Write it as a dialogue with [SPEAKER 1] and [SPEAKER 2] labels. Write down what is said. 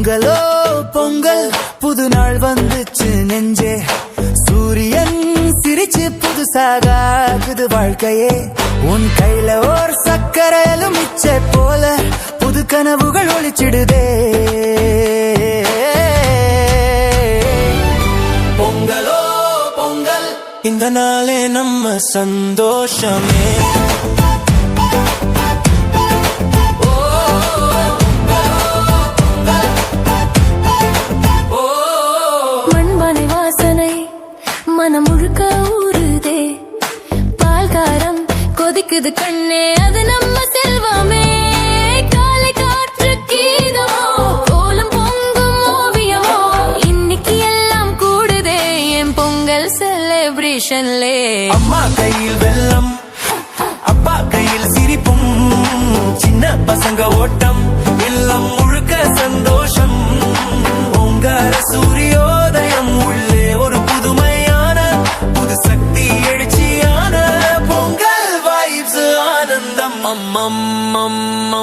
[SPEAKER 1] பொங்கலோ பொங்கல். புது நாள் வந்துச்சு நெஞ்சே. சூரியன் சிரிச்சு புதுசாக புது வாழ்க்கையே. உன் கையில ஓர் சக்கரையிலும் மிச்ச போல புது கனவுகள் ஒளிச்சிடுதே. பொங்கலோ பொங்கல்.
[SPEAKER 2] இந்த நாளே நம்ம சந்தோஷமே.
[SPEAKER 3] மனம் முழுக்க ஊறுதே. பால்காரம் கொதிக்குது கண்ணே அது நம்ம செல்வமே. காலை காற்று கீதமோ கோலம் பொங்கும் ஓவியமோ. இன்னைக்கு எல்லாம் கூடுதே என் பொங்கல் செலிப்ரேஷன்லே
[SPEAKER 2] அம்மா கையில் வெள்ளம் அப்பா கையில் சிரிப்பும். சின்ன பசங்க ஓட்டம் um, um, um.